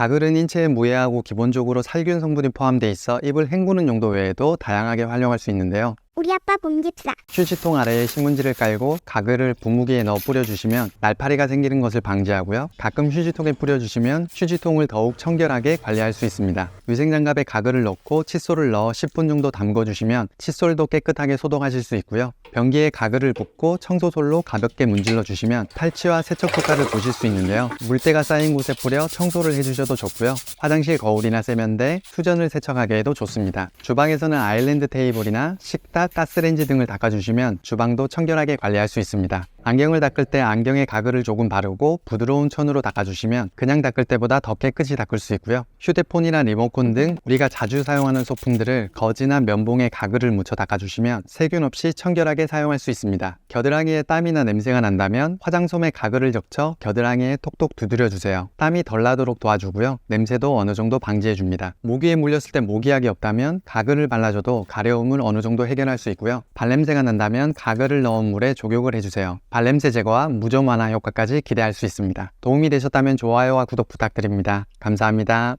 가글은 인체에 무해하고 기본적으로 살균 성분이 포함되어 있어 입을 헹구는 용도 외에도 다양하게 활용할 수 있는데요. 우리 아빠 봄집사. 휴지통 아래에 신문지를 깔고 가글을 분무기에 넣어 뿌려주시면 날파리가 생기는 것을 방지하고요. 가끔 휴지통에 뿌려주시면 휴지통을 더욱 청결하게 관리할 수 있습니다. 위생장갑에 가글을 넣고 칫솔을 넣어 10분 정도 담궈주시면 칫솔도 깨끗하게 소독하실 수 있고요. 변기에 가글을 붓고 청소솔로 가볍게 문질러 주시면 탈취와 세척 효과를 보실 수 있는데요. 물때가 쌓인 곳에 뿌려 청소를 해주셔도 좋고요. 화장실 거울이나 세면대, 수전을 세척하게 해도 좋습니다. 주방에서는 아일랜드 테이블이나 식탁, 가스레인지 등을 닦아주시면 주방도 청결하게 관리할 수 있습니다. 안경을 닦을 때 안경에 가글을 조금 바르고 부드러운 천으로 닦아주시면 그냥 닦을 때보다 더 깨끗이 닦을 수 있고요. 휴대폰이나 리모컨 등 우리가 자주 사용하는 소품들을 거즈나 면봉에 가글을 묻혀 닦아주시면 세균 없이 청결하게 사용할 수 있습니다. 겨드랑이에 땀이나 냄새가 난다면 화장솜에 가글을 적셔 겨드랑이에 톡톡 두드려주세요. 땀이 덜 나도록 도와주고요. 냄새도 어느 정도 방지해줍니다. 모기에 물렸을 때 모기약이 없다면 가글을 발라줘도 가려움을 어느 정도 해결할 수 있고요. 발냄새가 난다면 가글을 넣은 물에 족욕을 해주세요. 발냄새 제거와 무좀 완화 효과까지 기대할 수 있습니다. 도움이 되셨다면 좋아요와 구독 부탁드립니다. 감사합니다.